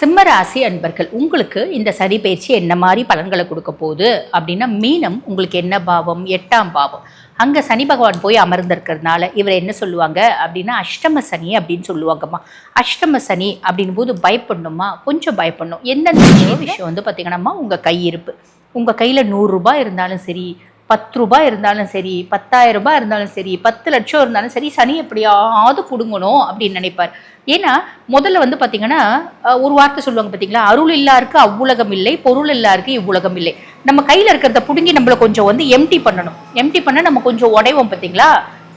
சிம்மராசி அன்பர்கள் உங்களுக்கு இந்த சனி பயிற்சி என்ன மாதிரி பலன்களை கொடுக்க போகுது? அப்படின்னா மீனம் உங்களுக்கு என்ன பாவம்? எட்டாம் பாவம். அங்கே சனி பகவான் போய் அமர்ந்திருக்கிறதுனால இவர் என்ன சொல்லுவாங்க? அப்படின்னா அஷ்டம சனி அப்படின்னு சொல்லுவாங்கம்மா. அஷ்டம சனி அப்படின் போது பயப்படணுமா கொஞ்சம் பயப்படணும். எந்தெந்த விஷயம் வந்து பார்த்திங்கன்னாம்மா உங்கள் கை இருப்பு. உங்கள் கையில் நூறுரூபா இருந்தாலும் சரி பத்து ரூபாய் இருந்தாலும் சரி பத்தாயிரம் ரூபாய் இருந்தாலும் சரி பத்து லட்சம் இருந்தாலும் சரி சனி எப்படியாவது பிடுங்கணும் அப்படின்னு நினைப்பார். ஏன்னா முதல்ல வந்து பார்த்தீங்கன்னா ஒரு வார்த்தை சொல்லுவாங்க பார்த்தீங்களா அருள் இல்லாருக்கு அவ்வுலகம் இல்லை பொருள் இல்லாருக்கு இவ்வுலகம் இல்லை. நம்ம கையில் இருக்கிறத பிடுங்கி நம்மள கொஞ்சம் வந்து எம்டி பண்ணணும். எம்டி பண்ண நம்ம கொஞ்சம் உடைவோம் பார்த்தீங்களா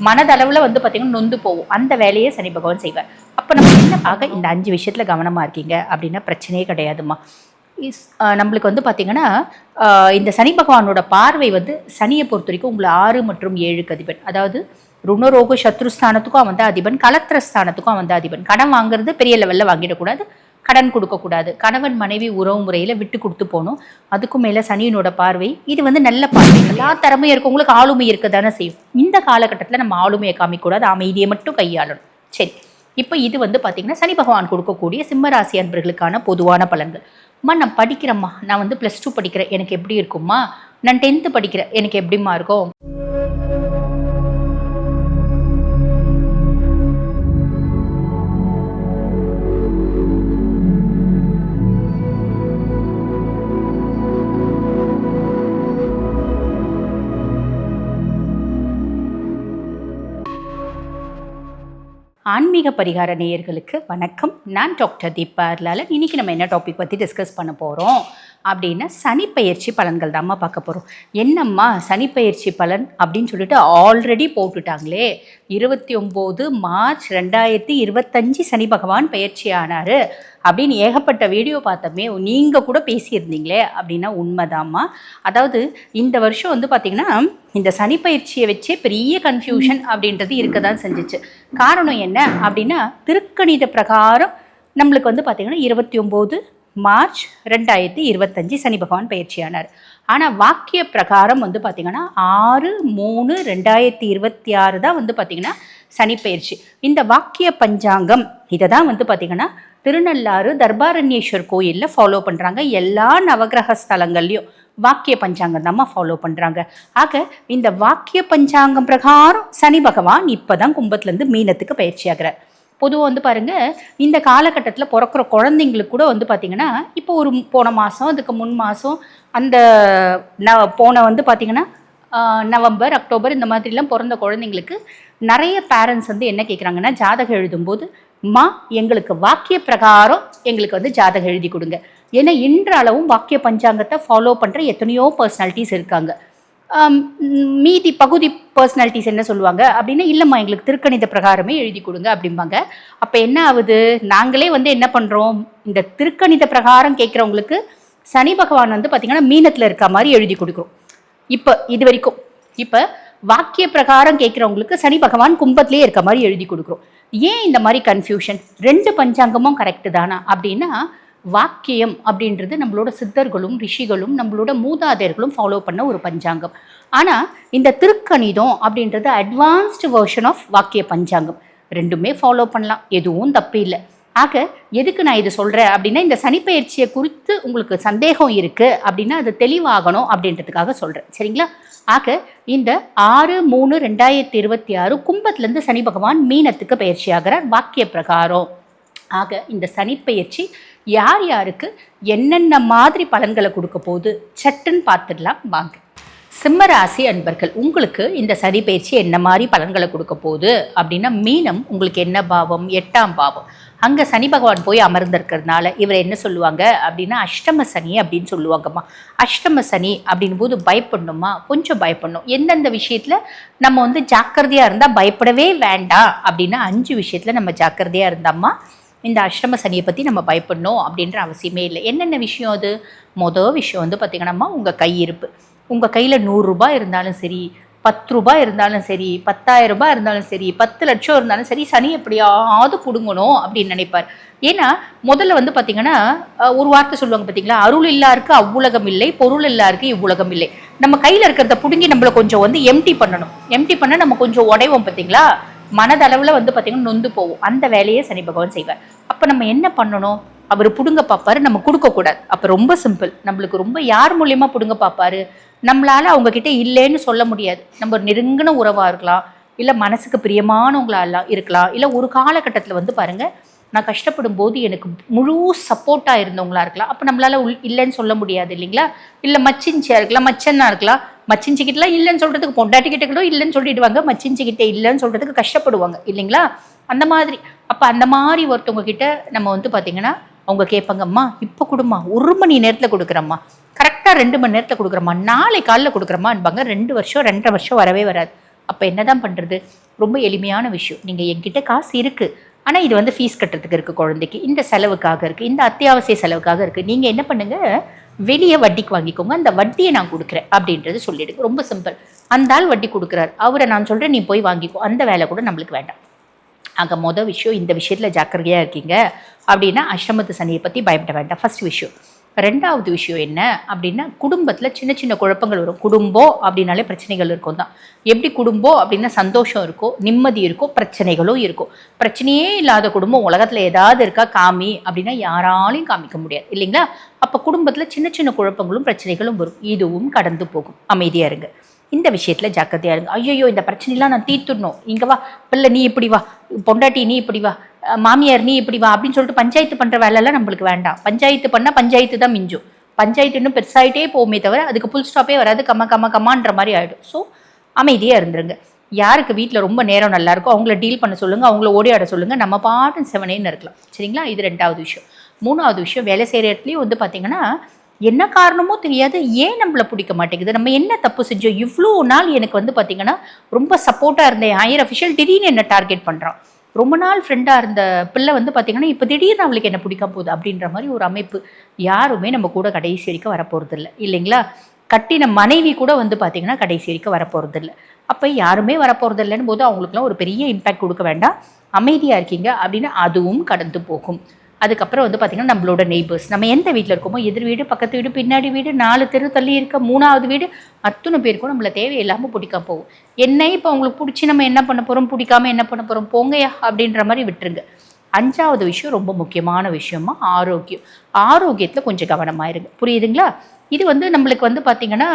மனதளவில் வந்து பார்த்தீங்கன்னா நொந்து போவோம். அந்த வேலையை சனி பகவான் செய்வார். அப்போ நம்ம என்ன ஆக இந்த அஞ்சு விஷயத்தில் கவனமாக இருக்கீங்க? அப்படின்னா பிரச்சனையே கிடையாதும்மா. இஸ் நம்மளுக்கு வந்து பார்த்திங்கன்னா இந்த சனி பகவானோட பார்வை வந்து சனியை பொறுத்த வரைக்கும் உங்களை ஆறு மற்றும் ஏழுக்கு அதிபன். அதாவது ருணரோக சத்ருஸ்தானத்துக்கும் அவன் தான் அதிபன். கலத்திரஸ்தானத்துக்கும் அவன் தான் அதிபன். கடன் வாங்குறது பெரிய லெவலில் வாங்கிடக்கூடாது. கடன் கொடுக்கக்கூடாது. கணவன் மனைவி உறவு முறையில் விட்டு கொடுத்து போகணும். அதுக்கும் மேலே சனியினோட பார்வை இது வந்து நல்ல பார்வை. எல்லா திறமையும் இருக்கவங்களுக்கு ஆளுமை இருக்க தானே செய்யும். இந்த காலகட்டத்தில் நம்ம ஆளுமையை காமிக்கக்கூடாது. அமைதியை மட்டும் கையாளணும். சரி. இப்போ இது வந்து பார்த்திங்கன்னா சனி பகவான் கொடுக்கக்கூடிய சிம்மராசி அன்பர்களுக்கான பொதுவான பலன்கள். அம்மா நான் படிக்கிறேம்மா. நான் வந்து ப்ளஸ் டூ படிக்கிறேன். எனக்கு எப்படி இருக்கும்மா? நான் டென்த்து படிக்கிறேன். எனக்கு எப்படிம்மா இருக்கும்? ஆன்மீக பரிகார நேயர்களுக்கு வணக்கம். நான் டாக்டர் தீபா அர்லாலன். இன்றைக்கி நம்ம என்ன டாபிக் பற்றி டிஸ்கஸ் பண்ண போகிறோம் அப்படின்னா சனிப்பயிற்சி பலன்கள் தாம்மா பார்க்க போகிறோம் என்னம்மா சனிப்பயிற்சி பலன் அப்படின்னு சொல்லிட்டு ஆல்ரெடி போட்டுட்டாங்களே. இருபத்தி ஒம்பது மார்ச் ரெண்டாயிரத்தி இருபத்தஞ்சி சனி பகவான் பயிற்சி ஆனார். அப்படின்னு ஏகப்பட்ட வீடியோ பார்த்தோமே நீங்கள் கூட பேசியிருந்தீங்களே அப்படின்னா உண்மைதாம்மா. அதாவது இந்த வருஷம் வந்து பார்த்திங்கன்னா இந்த சனி பயிற்சியை வச்சே பெரிய கன்ஃபியூஷன் அப்படின்றது இருக்க தான் செஞ்சிச்சு. காரணம் என்ன அப்படின்னா திருக்கணித பிரகாரம் நம்மளுக்கு வந்து பார்த்திங்கன்னா இருபத்தி ஒம்பது மார்ச் ரெண்டாயிரத்தி இருபத்தஞ்சி சனி பகவான் பயிற்சியானார். ஆனால் வாக்கிய பிரகாரம் வந்து பார்த்திங்கன்னா ஆறு மூணு ரெண்டாயிரத்தி இருபத்தி ஆறு தான் வந்து பார்த்திங்கன்னா சனி பயிற்சி. இந்த வாக்கிய பஞ்சாங்கம் இதை தான் வந்து பார்த்திங்கன்னா திருநள்ளாறு தர்பாரண்யேஸ்வர் கோயிலில் ஃபாலோ பண்ணுறாங்க எல்லா நவகிரக ஸ்தலங்கள்லையும் வாக்கிய பஞ்சாங்கம் தான் ஃபாலோ பண்ணுறாங்க ஆக இந்த வாக்கிய பஞ்சாங்கம் பிரகாரம் சனி பகவான் இப்போ தான் கும்பத்துலேருந்து மீனத்துக்கு பயிற்சி ஆகிறார் பொதுவாக வந்து பாருங்க இந்த காலகட்டத்தில் பிறக்கிற குழந்தைங்களுக்கு கூட வந்து பார்த்திங்கன்னா இப்போ ஒரு போன மாதம் அதுக்கு முன் மாதம் அந்த ந போன வந்து பார்த்திங்கன்னா நவம்பர் அக்டோபர் இந்த மாதிரிலாம் பிறந்த குழந்தைங்களுக்கு நிறைய பேரண்ட்ஸ் வந்து என்ன கேட்குறாங்கன்னா ஜாதகம் எழுதும்போது மா எங்களுக்கு வாக்கிய பிரகாரம் எங்களுக்கு வந்து ஜாதகம் எழுதி கொடுங்க. ஏன்னா இன்றளவும் வாக்கிய பஞ்சாங்கத்தை ஃபாலோ பண்ணுற எத்தனையோ பர்சனாலிட்டிஸ் இருக்காங்க. மீதி பகுதி பர்சனாலிட்டிஸ் என்ன சொல்லுவாங்க? அப்படின்னா இல்லைம்மா எங்களுக்கு திருக்கணித பிரகாரமே எழுதி கொடுங்க அப்படிம்பாங்க. அப்போ என்ன ஆகுது? நாங்களே வந்து என்ன பண்ணுறோம் இந்த திருக்கணித பிரகாரம் கேட்குறவங்களுக்கு சனி பகவான் வந்து பார்த்திங்கன்னா மீனத்தில் இருக்க மாதிரி எழுதி கொடுக்குறோம். இப்போ இது வரைக்கும். இப்போ வாக்கிய பிரகாரம் கேட்குறவங்களுக்கு சனி பகவான் கும்பத்திலே இருக்க மாதிரி எழுதி கொடுக்குறோம். ஏன் இந்த மாதிரி கன்ஃபியூஷன் ரெண்டு பஞ்சாங்கமும் கரெக்டு தானா? அப்படின்னா வாக்கியம் அப்படின்றது நம்மளோட சித்தர்களும் ரிஷிகளும் நம்மளோட மூதாதையர்களும் ஃபாலோ பண்ண ஒரு பஞ்சாங்கம். ஆனால் இந்த திருக்கணிதம் அப்படின்றது அட்வான்ஸ்டு வெர்ஷன் ஆஃப் வாக்கிய பஞ்சாங்கம். ரெண்டுமே ஃபாலோ பண்ணலாம். எதுவும் தப்பு இல்லை. ஆக எதுக்கு நான் இது சொல்கிறேன் அப்படின்னா இந்த சனிப்பெயர்ச்சியை குறித்து உங்களுக்கு சந்தேகம் இருக்குது அப்படின்னா அது தெளிவாகணும் அப்படின்றதுக்காக சொல்கிறேன் சரிங்களா? ஆக இந்த ஆறு மூணு ரெண்டாயிரத்தி இருபத்தி ஆறு கும்பத்துலேருந்து சனி பகவான் மீனத்துக்கு பயிற்சி ஆகிறார் வாக்கிய பிரகாரம். ஆக இந்த சனிப்பெயர்ச்சி யார் யாருக்கு என்னென்ன மாதிரி பலன்களை கொடுக்க போகுது? சட்டுன்னு பார்த்துடலாம் வாங்க. சிம்மராசி அன்பர்கள் உங்களுக்கு இந்த சனி பயிற்சி என்ன மாதிரி பலன்களை கொடுக்க போகுது? அப்படின்னா மீனம் உங்களுக்கு என்ன பாவம்? எட்டாம் பாவம். அங்கே சனி பகவான் போய் அமர்ந்திருக்கிறதுனால இவர் என்ன சொல்லுவாங்க? அப்படின்னா அஷ்டம சனி அப்படின்னு சொல்லுவாங்கம்மா. அஷ்டம சனி அப்படின் போது பயப்படணுமா கொஞ்சம் பயப்படணும். எந்தெந்த விஷயத்தில் நம்ம வந்து ஜாக்கிரதையாக இருந்தால் பயப்படவே வேண்டாம். அப்படின்னா அஞ்சு விஷயத்தில் நம்ம ஜாக்கிரதையாக இருந்தோம்மா இந்த அஷ்டம சனியை பற்றி நம்ம பயப்படணும் அப்படின்ற அவசியமே இல்லை. என்னென்ன விஷயம் அது? மொதல் விஷயம் வந்து பார்த்திங்கன்னா உங்கள் கையிருப்பு உங்கள் கையில் நூறுரூபா இருந்தாலும் சரி பத்து ரூபாய் இருந்தாலும் சரி பத்தாயிரம் ரூபாய் இருந்தாலும் சரி பத்து லட்சம் இருந்தாலும் சரி சனி எப்படியாவது பிடுங்கணும் அப்படின்னு நினைப்பார். ஏன்னா முதல்ல வந்து பார்த்தீங்கன்னா ஒரு வார்த்தை சொல்லுவாங்க பார்த்தீங்களா அருள் இல்லாருக்கு அவ்வுலகம் இல்லை பொருள் இல்லாருக்கு இவ்வுலகம் இல்லை. நம்ம கையில் இருக்கிறத பிடுங்கி நம்மள கொஞ்சம் வந்து எம்டி பண்ணணும். எம்டி பண்ண நம்ம கொஞ்சம் உடைவோம் பார்த்தீங்களா மனதளவில் வந்து பார்த்தீங்கன்னா நொந்து போவோம் அந்த வேலையை சனி பகவான் செய்வார். அப்போ நம்ம என்ன பண்ணணும்? அவர் பிடுங்க பார்ப்பாரு நம்ம கொடுக்கக்கூடாது அப்போ ரொம்ப சிம்பிள் நம்மளுக்கு ரொம்ப யார் மூலியமாக பிடுங்க பார்ப்பாரு நம்மளால் அவங்கக்கிட்ட இல்லைன்னு சொல்ல முடியாது. நம்ம ஒரு நெருங்கின உறவாக இருக்கலாம். இல்லை மனசுக்கு பிரியமானவங்களா இருக்கலாம். இல்லை ஒரு காலகட்டத்தில் வந்து பாருங்கள் நான் கஷ்டப்படும் போது எனக்கு முழு சப்போர்ட்டாக இருந்தவங்களா இருக்கலாம். அப்போ நம்மளால் உள் இல்லைன்னு சொல்ல முடியாது இல்லைங்களா? இல்லை மச்சின்ச்சியாக இருக்கலாம் மச்சன்னா இருக்கலாம். மச்சிஞ்சிக்கிட்டலாம் இல்லைன்னு சொல்கிறதுக்கு பொண்டாட்டிக்கிட்ட கூட இல்லைன்னு சொல்லிடுவாங்க. மச்சிஞ்சிக்கிட்ட இல்லைன்னு சொல்கிறதுக்கு கஷ்டப்படுவாங்க. இல்லைங்களா? அந்த மாதிரி. அப்போ அந்த மாதிரி ஒருத்தவங்க கிட்ட நம்ம வந்து பார்த்தீங்கன்னா அவங்க கேட்பாங்கம்மா இப்போ கொடுமா ஒரு மணி நேரத்தில் கொடுக்குறம்மா. கரெக்டாக ரெண்டு மணி நேரத்தில் கொடுக்குறம்மா. நாளை காலில் கொடுக்குறம்மான்பாங்க. ரெண்டு வருஷம் ரெண்டரை வருஷம் வரவே வராது. அப்போ என்னதான் பண்ணுறது ரொம்ப எளிமையான விஷயம். நீங்கள் என்கிட்ட காசு இருக்குது ஆனால் இது வந்து ஃபீஸ் கட்டுறதுக்கு இருக்குது குழந்தைக்கு. இந்த செலவுக்காக இருக்குது இந்த அத்தியாவசிய செலவுக்காக இருக்குது நீங்கள் என்ன பண்ணுங்கள் வெளியே வட்டிக்கு வாங்கிக்கோங்க அந்த வட்டியை நான் கொடுக்குறேன் அப்படின்றது சொல்லிடுங்க. ரொம்ப சிம்பிள் அந்த ஆள் வட்டி கொடுக்குறாரு. அவரை நான் சொல்கிறேன் நீ போய் வாங்கிக்கோ. அந்த வேலை கூட நம்மளுக்கு வேண்டாம். அங்கே மொதல் விஷயம் இந்த விஷயத்தில் ஜாக்கிரதையாக இருக்கீங்க அப்படின்னா அஷ்டமத்து சனியை பற்றி பயப்பட வேண்டாம். ஃபஸ்ட் விஷயம். ரெண்டாவது விஷயம் என்ன அப்படின்னா குடும்பத்தில் சின்ன சின்ன குழப்பங்கள் வரும். குடும்பம் அப்படின்னாலே பிரச்சனைகள் இருக்கும் தான். எப்படி குடும்பம் அப்படின்னா சந்தோஷம் இருக்கும் நிம்மதி இருக்கும் பிரச்சனைகளும் இருக்கும். பிரச்சனையே இல்லாத குடும்பம் உலகத்தில் ஏதாவது இருக்கா காமி அப்படின்னா யாராலையும் காமிக்க முடியாது. இல்லைங்களா? அப்போ குடும்பத்தில் சின்ன சின்ன குழப்பங்களும் பிரச்சனைகளும் வரும். இதுவும் கடந்து போகும். அமைதியாக இருங்க. இந்த விஷயத்தில் ஜாக்கிரதையா இருங்க. ஐயோ இந்த பிரச்சனைலாம் நான் தீர்த்துடணும். இங்கே வா. பிள்ளை நீ இப்படி வா. பொண்டாட்டி நீ இப்படி வா. மாமியார் நீ இப்படி வா அப்படின்னு சொல்லிட்டு பஞ்சாயத்து பண்ணுற வேலையெல்லாம் நம்மளுக்கு வேண்டாம். பஞ்சாயத்து பண்ணால் பஞ்சாயத்து தான் மிஞ்சும். பஞ்சாயத்து இன்னும் பெருசாயிட்டே போகுமே தவிர அதுக்கு புல் ஸ்டாப்பே வராது. கம்ம கம்ம கம்மான்ற மாதிரி ஆகிடும் ஸோ அமைதியாக இருந்துருங்க. யாருக்கு வீட்டில் ரொம்ப நேரம் நல்லா இருக்கோ அவங்கள டீல் பண்ண சொல்லுங்கள் அவங்கள ஓடியாட சொல்லுங்கள் நம்ம பாட்டு செவனேன்னு இருக்கலாம். சரிங்களா? இது ரெண்டாவது விஷயம். மூணாவது விஷயம் வேலை செய்கிற இடத்துலையும் வந்து பார்த்தீங்கன்னா என்ன காரணமோ தெரியாது ஏன் நம்மளை பிடிக்க மாட்டேங்குது? நம்ம என்ன தப்பு செஞ்சோம்? இவ்வளோ நாள் எனக்கு வந்து பார்த்தீங்கன்னா ரொம்ப சப்போர்ட்டாக இருந்தேன். ஹையர் அஃபிஷியல் திடீர்னு என்ன டார்கெட் பண்ணுறான் ரொம்ப நாள் ஃப்ரெண்டாக இருந்த பிள்ளை வந்து பார்த்தீங்கன்னா இப்போ திடீர்னு அவளுக்கு என்ன பிடிக்க போகுது அப்படின்ற மாதிரி ஒரு அமைப்பு யாருமே நம்ம கூட கடைசி வரைக்கும் வரப்போகிறது இல்லை இல்லைங்களா? கட்டின மனைவி கூட வந்து பார்த்தீங்கன்னா கடைசி வரைக்கும் வரப்போகிறது இல்லை அப்போ யாருமே வரப்போகிறது இல்லைன்னு போது அவங்களுக்குலாம் ஒரு பெரிய இம்பேக்ட் கொடுக்க வேண்டாம். அமைதியாக இருக்கீங்க அப்படின்னு அதுவும் கடந்து போகும். அதுக்கப்புறம் வந்து பார்த்திங்கன்னா நம்மளோட நெய்பர்ஸ் நம்ம எந்த வீட்டில் இருக்கோமோ எதிர் வீடு பக்கத்து வீடு பின்னாடி வீடு நாலு தெரு தள்ளி இருக்க மூணாவது வீடு அத்தனை பேருக்கும் நம்மளை தேவையில்லாமல் பிடிக்காம போகும். என்ன இப்போ அவங்களுக்கு பிடிச்சி நம்ம என்ன பண்ண போகிறோம் பிடிக்காம என்ன பண்ண போகிறோம் போங்கயா அப்படின்ற மாதிரி விட்டுருங்க. அஞ்சாவது விஷயம் ரொம்ப முக்கியமான விஷயமா ஆரோக்கியம். ஆரோக்கியத்தில் கொஞ்சம் கவனமாக இருங்க. புரியுதுங்களா? இது வந்து நம்மளுக்கு வந்து பார்த்திங்கன்னா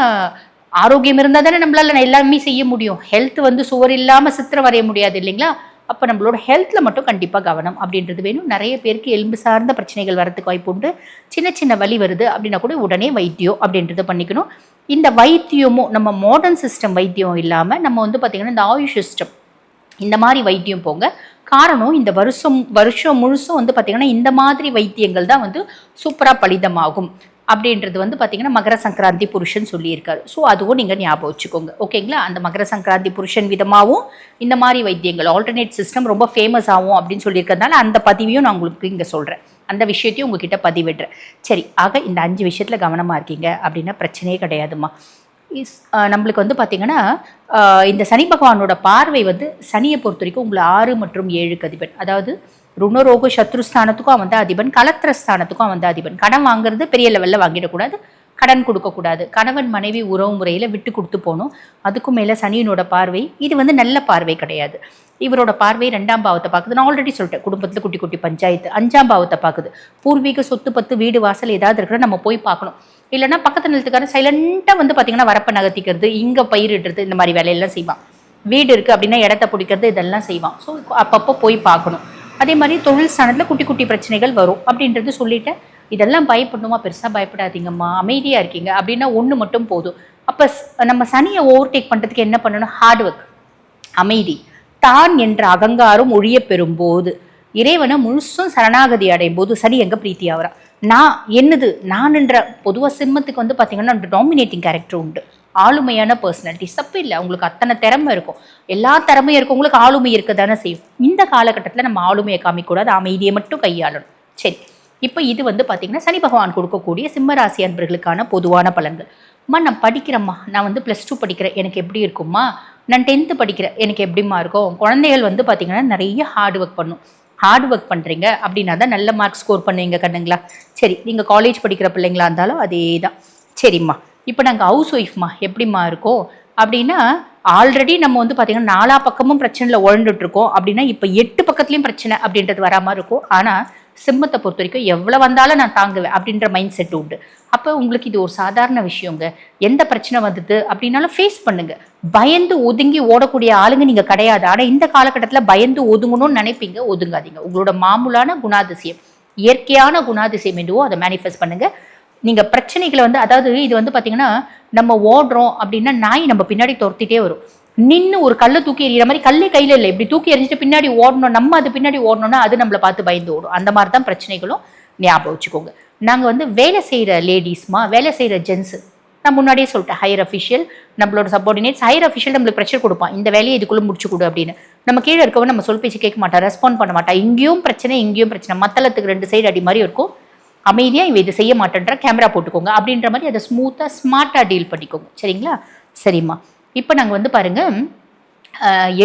ஆரோக்கியம் இருந்தால் தானே நம்மளால் எல்லாமே செய்ய முடியும். ஹெல்த் வந்து சுவர் இல்லாமல் சித்திரம் வரைய முடியாது இல்லைங்களா? அப்போ நம்மளோட ஹெல்த்தில் மட்டும் கண்டிப்பாக கவனம் அப்படின்றது வேணும். நிறைய பேருக்கு எலும்பு சார்ந்த பிரச்சனைகள் வரதுக்கு வாய்ப்பு உண்டு. சின்ன சின்ன வலி வருது அப்படின்னா கூட உடனே வைத்தியம் அப்படின்றத பண்ணிக்கணும். இந்த வைத்தியமும் நம்ம மாடர்ன் சிஸ்டம் வைத்தியம் இல்லாமல் நம்ம வந்து பார்த்திங்கன்னா இந்த ஆயுஷ் சிஸ்டம் இந்த மாதிரி வைத்தியம் போங்க. காரணம் இந்த வருஷம் வருஷம் முழுசும் வந்து பார்த்திங்கன்னா இந்த மாதிரி வைத்தியங்கள் தான் வந்து சூப்பராக பலிதமாகும். அப்படின்றது வந்து பார்த்திங்கன்னா மகர சங்கராந்தி புருஷன் சொல்லியிருக்காரு. ஸோ அதுவும் நீங்கள் ஞாபகம் வச்சுக்கோங்க. ஓகேங்களா அந்த மகர சங்கராந்தி புருஷன் விதமாகவும் இந்த மாதிரி வைத்தியங்கள் ஆல்டர்னேட் சிஸ்டம் ரொம்ப ஃபேமஸ் ஆகும் அப்படின்னு சொல்லியிருக்கிறதுனால அந்த பதிவையும் நான் உங்களுக்கு இங்கே சொல்கிறேன் அந்த விஷயத்தையும் உங்ககிட்ட பதிவிடுறேன். சரி ஆக இந்த அஞ்சு விஷயத்தில் கவனமாக இருக்கீங்க அப்படின்னா பிரச்சனையே கிடையாதும்மா. இஸ் நம்மளுக்கு வந்து பார்த்திங்கன்னா இந்த சனி பகவானோட பார்வை வந்து சனியை பொறுத்த வரைக்கும் உங்களை ஆறு மற்றும் ஏழுக்கு அதிபன். அதாவது ருணரோக சத்ருஸ்தானத்துக்கும் அவன் தான் அதிபன் கலத்திரஸ்தானத்துக்கும் அவன் தான் அதிபன். கடன் வாங்குறது பெரிய லெவலில் வாங்கிடக்கூடாது கடன் கொடுக்கக்கூடாது. கணவன் மனைவி உறவு முறையில் விட்டு கொடுத்து போகணும். அதுக்கும் மேலே சனியினோட பார்வை இது வந்து நல்ல பார்வை கிடையாது. இவரோட பார்வை ரெண்டாம் பாவத்தை பார்க்குது. நான் ஆல்ரெடி சொல்லிட்டேன் குடும்பத்தில் குட்டி குட்டி பஞ்சாயத்து அஞ்சாம் பாவத்தை பார்க்குது. பூர்வீக சொத்து பத்து வீடு வாசல் ஏதாவது இருக்கிற நம்ம போய் பார்க்கணும். இல்லைன்னா பக்கத்து நிலத்துக்காரன் சைலண்ட்டாக வந்து பார்த்தீங்கன்னா வரப்பை நகர்த்திக்கிறது இங்கே பயிரிடுறது இந்த மாதிரி வேலையெல்லாம் செய்வான். வீடு இருக்குது அப்படின்னா இடத்த பிடிக்கிறது இதெல்லாம் செய்வான். ஸோ அப்பப்போ போய் பார்க்கணும். அதே மாதிரி தொழில் ஸ்தானத்தில் குட்டி குட்டி பிரச்சனைகள் வரும் அப்படின்றது சொல்லிட்டு இதெல்லாம் பயப்படணுமா? பெருசாக பயப்படாதீங்கம்மா. அமைதியாக இருக்கீங்க. அப்படின்னா ஒன்று மட்டும் போதும். அப்போ நம்ம சனியை ஓவர்டேக் பண்ணுறதுக்கு என்ன பண்ணணும்? ஹார்ட் ஒர்க் அமைதி. தான் என்ற அகங்காரம் ஒழிய பெறும்போது இறைவனை முழுசும் சரணாகதி அடையும் போது சனி எங்கே பிரீத்தி ஆகிறா நான் என்னது? நான் என்ற பொதுவாக சிம்மத்துக்கு வந்து பார்த்தீங்கன்னா டாமினேட்டிங் கேரக்டர் உண்டு. ஆளுமையான பர்சனாலிட்டி தப்பு இல்லை உங்களுக்கு அத்தனை திறமை இருக்கும். எல்லா திறமையும் இருக்கும் உங்களுக்கு ஆளுமை இருக்க தானே செய்யும். இந்த காலகட்டத்தில் நம்ம ஆளுமையை காமிக்கூடாது அமைதியை மட்டும் கையாளணும். சரி இப்போ இது வந்து பார்த்தீங்கன்னா சனி பகவான் கொடுக்கக்கூடிய சிம்மராசி அன்பர்களுக்கான பொதுவான பலன்கள். அம்மா நான் படிக்கிறேம்மா. நான் வந்து ப்ளஸ் டூ படிக்கிறேன். எனக்கு எப்படி இருக்கும்மா? நான் டென்த்து படிக்கிறேன். எனக்கு எப்படிம்மா இருக்கும்? குழந்தைகள் வந்து பார்த்தீங்கன்னா நிறைய ஹார்ட் ஒர்க் பண்ணும். ஹார்ட் ஒர்க் பண்ணுறீங்க அப்படின்னா தான் நல்ல மார்க் ஸ்கோர் பண்ணுவீங்க கண்ணுங்களா? சரி நீங்கள் காலேஜ் படிக்கிற பிள்ளைங்களா இருந்தாலும் அதே தான் சரிம்மா. இப்போ நாங்கள் ஹவுஸ் ஒய்ஃப்மா எப்படிம்மா இருக்கோம் அப்படின்னா ஆல்ரெடி நம்ம வந்து பார்த்தீங்கன்னா நாலா பக்கமும் பிரச்சனையில் உழண்டுட்டு இருக்கோம். அப்படின்னா இப்போ எட்டு பக்கத்துலேயும் பிரச்சனை அப்படின்றது வராமல் இருக்கும். ஆனால் சிம்மத்தை பொறுத்த வரைக்கும் எவ்வளோ வந்தாலும் நான் தாங்குவேன் அப்படின்ற மைண்ட் செட் உண்டு. அப்போ உங்களுக்கு இது ஒரு சாதாரண விஷயங்க. எந்த பிரச்சனை வந்தது அப்படின்னாலும் ஃபேஸ் பண்ணுங்க. பயந்து ஒதுங்கி ஓடக்கூடிய ஆளுங்க நீங்கள் கிடையாது. ஆனால் இந்த காலகட்டத்தில் பயந்து ஒதுங்கணும்னு நினைப்பீங்க. ஒதுங்காதீங்க. உங்களோட மாமூலான குணாதிசயம் இயற்கையான குணாதிசயம் என்னவோ அதை மேனிஃபெஸ்ட் பண்ணுங்கள் நீங்க பிரச்சனைகளை வந்து அதாவது இது வந்து பாத்தீங்கன்னா நம்ம ஓடுறோம் அப்படின்னா நாய் நம்ம பின்னாடி துரத்திட்டே வரும். நின்று ஒரு கல்லை தூக்கி எறிகிற மாதிரி கல்லே கையில் இல்லை. இப்படி தூக்கி எறிஞ்சிட்டு பின்னாடி ஓடணும் நம்ம அது பின்னாடி ஓடணும்னா அது நம்மளை பார்த்து பயந்து ஓடும். அந்த மாதிரி தான் பிரச்சனைகளும் ஞாபகம் வச்சுக்கோங்க. நாங்கள் வந்து வேலை செய்கிற லேடிஸ்மா வேலை செய்கிற ஜென்ஸு நான் முன்னாடியே சொல்லிட்டேன் ஹையர் அஃபிஷியல் நம்மளோட சப்பார்டினேட்ஸ் ஹையர் அஃபிஷியல் நம்மளுக்கு ப்ரெஷர் கொடுப்பான். இந்த வேலையை இதுக்குள்ளே முடிச்சு கொடு அப்படின்னு. நம்ம கீழே இருக்கவன் நம்ம சொல் பேச்சு கேட்க மாட்டா ரெஸ்பாண்ட் பண்ண மாட்டா. இங்கேயும் பிரச்சனை இங்கேயும் பிரச்சனை. மத்தளத்துக்கு ரெண்டு சைடு அடி மாதிரி இருக்கும். அமைதியாக இவ இதை செய்ய மாட்டேன்ற கேமரா போட்டுக்கோங்க அப்படின்ற மாதிரி அதை ஸ்மூத்தாக ஸ்மார்ட்டாக டீல் பண்ணிக்கோங்க. சரிங்களா? சரிம்மா. இப்போ நாங்கள் வந்து பாருங்கள்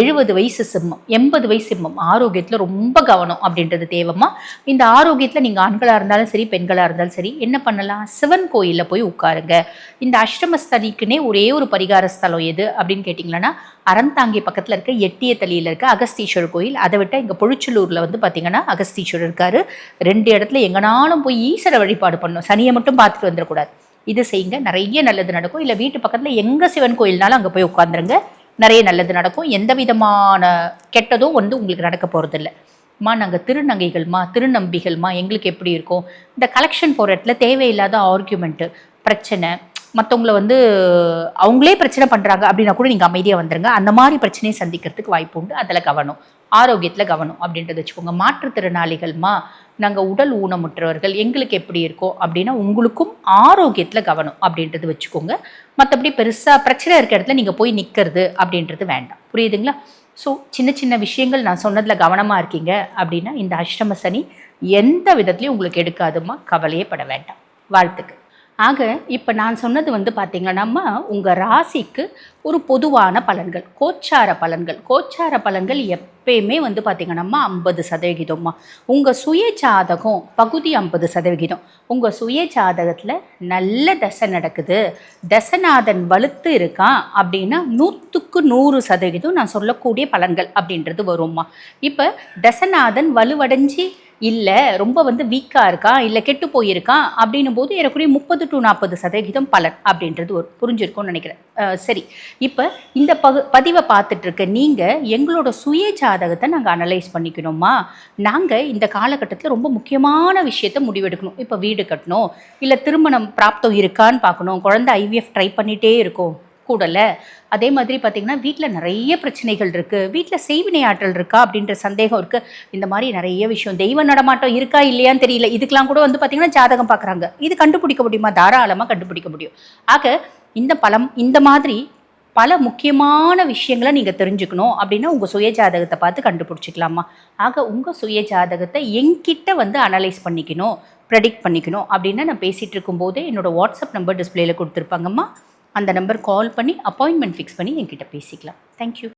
எழுபது வயசு சிம்மம் எண்பது வயசு சிம்மம். ஆரோக்கியத்தில் ரொம்ப கவனம் அப்படின்றது தேவைம்மா. இந்த ஆரோக்கியத்தில் நீங்கள் ஆண்களாக இருந்தாலும் சரி பெண்களாக இருந்தாலும் சரி என்ன பண்ணலாம்? சிவன் கோயிலில் போய் உட்காருங்க. இந்த அஷ்டமஸ்தலிக்குனே ஒரே ஒரு பரிகார ஸ்தலம் எது அப்படின்னு கேட்டிங்களன்னா அறந்தாங்கி பக்கத்தில் இருக்க எட்டிய தலியில் இருக்க அகஸ்தீஸ்வரர் கோயில். அதை விட்டால் இங்கே பொழிச்சலூரில் வந்து பார்த்தீங்கன்னா அகஸ்தீஸ்வரர் இருக்கார். ரெண்டு இடத்துல எங்கனாலும் போய் ஈஸ்வர வழிபாடு பண்ணணும். சனியை மட்டும் பார்த்துட்டு வந்துடக்கூடாது. இது செய்யுங்க. நிறைய நல்லது நடக்கும். இல்லை வீட்டு பக்கத்தில் எங்கே சிவன் கோயில்னாலும் அங்கே போய் உட்காந்துருங்க நிறைய நல்லது நடக்கும். எந்த விதமான கெட்டதும் வந்து உங்களுக்கு நடக்க போகிறதில்ல மா நாங்கள் திருநங்கைகள்மா திருநம்பிகள்மா எங்களுக்கு எப்படி இருக்கும்? இந்த கலெக்ஷன் போகிற இடத்துல தேவையில்லாத ஆர்கியூமெண்ட்டு பிரச்சனை மற்றவங்கள வந்து அவங்களே பிரச்சனை பண்ணுறாங்க அப்படின்னா கூட நீங்கள் அமைதியாக வந்துடுங்க அந்த மாதிரி பிரச்சனையை சந்திக்கிறதுக்கு வாய்ப்பு உண்டு. அதில் கவனம். ஆரோக்கியத்தில் கவனம் அப்படின்றத வச்சுக்கோங்க. மாற்றுத்திறனாளிகள்மா நாங்கள் உடல் ஊனமுற்றவர்கள் எங்களுக்கு எப்படி இருக்கோ அப்படின்னா உங்களுக்கும் ஆரோக்கியத்தில் கவனம் அப்படின்றது வச்சுக்கோங்க. மற்றபடி பெருசாக பிரச்சனை இருக்கிற இடத்துல நீங்கள் போய் நிற்கிறது அப்படின்றது வேண்டாம். புரியுதுங்களா? ஸோ சின்ன சின்ன விஷயங்கள் நான் சொன்னதில் கவனமாக இருக்கீங்க அப்படின்னா இந்த அஷ்டம சனி எந்த விதத்துலையும் உங்களுக்கு எடுக்காதுமா கவலையே பட வேண்டாம். வாழ்த்துக்கு ஆக இப்போ நான் சொன்னது வந்து பார்த்தீங்கன்னா உங்கள் ராசிக்கு ஒரு பொதுவான பலன்கள் கோச்சார பலன்கள். கோச்சார பலன்கள் எப்பயுமே வந்து பார்த்தீங்கன்னா ஐம்பது சதவிகிதம்மா. உங்கள் சுய ஜாதகம் பகுதி ஐம்பது சதவிகிதம். உங்கள் சுய ஜாதகத்தில் நல்ல தசை நடக்குது. தசநாதன் வலுத்து இருக்கான் அப்படின்னா நூற்றுக்கு நூறு சதவிகிதம் நான் சொல்லக்கூடிய பலன்கள் அப்படின்றது வரும்மா. இப்போ தசநாதன் வலுவடைஞ்சி இல்லை ரொம்ப வந்து வீக்காக இருக்கா? இல்லை கெட்டு போயிருக்கான் அப்படின்னும் போது ஏறக்குறைய முப்பது டு நாற்பது சதவிகிதம் பலன் அப்படின்றது ஒரு புரிஞ்சிருக்கும்னு நினைக்கிறேன். சரி. இப்போ இந்த பகு பதிவை பார்த்துட்டு இருக்க நீங்கள் எங்களோட சுய ஜாதகத்தை நாங்கள் அனலைஸ் பண்ணிக்கணுமா? நாங்கள் இந்த காலகட்டத்தில் ரொம்ப முக்கியமான விஷயத்த முடிவெடுக்கணும். இப்போ வீடு கட்டணும் இல்லை திருமணம் பிராப்தம் இருக்கான்னு பார்க்கணும் குழந்தை ஐவிஎஃப் ட்ரை பண்ணிகிட்டே இருக்கும். கூடலை. அதே மாதிரி பார்த்திங்கன்னா வீட்டில் நிறைய பிரச்சனைகள் இருக்குது வீட்டில் செய்வினை ஆற்றல் இருக்கா? அப்படின்ற சந்தேகம் இருக்குது இந்த மாதிரி நிறைய விஷயம். தெய்வ நடமாட்டம் இருக்கா? இல்லையான்னு தெரியல. இதுக்கெலாம் கூட வந்து பார்த்திங்கன்னா ஜாதகம் பார்க்குறாங்க இது கண்டுபிடிக்க முடியுமா? தாராளமாக கண்டுபிடிக்க முடியும். ஆக இந்த பலம் இந்த மாதிரி பல முக்கியமான விஷயங்களை நீங்கள் தெரிஞ்சுக்கணும் அப்படின்னா உங்கள் சுய ஜாதகத்தை பார்த்து கண்டுபிடிச்சிக்கலாமா? ஆக உங்கள் சுய ஜாதகத்தை எங்கிட்ட வந்து அனலைஸ் பண்ணிக்கணும் ப்ரெடிக்ட் பண்ணிக்கணும் அப்படின்னு நான் பேசிகிட்டு இருக்கும்போது என்னோடய வாட்ஸ்அப் நம்பர் டிஸ்பிளேயில் கொடுத்துருப்பாங்கம்மா. அந்த நம்பர் கால் பண்ணி அப்பாயின்மெண்ட் ஃபிக்ஸ் பண்ணி என்கிட்ட பேசிக்கலாம். தேங்க்யூ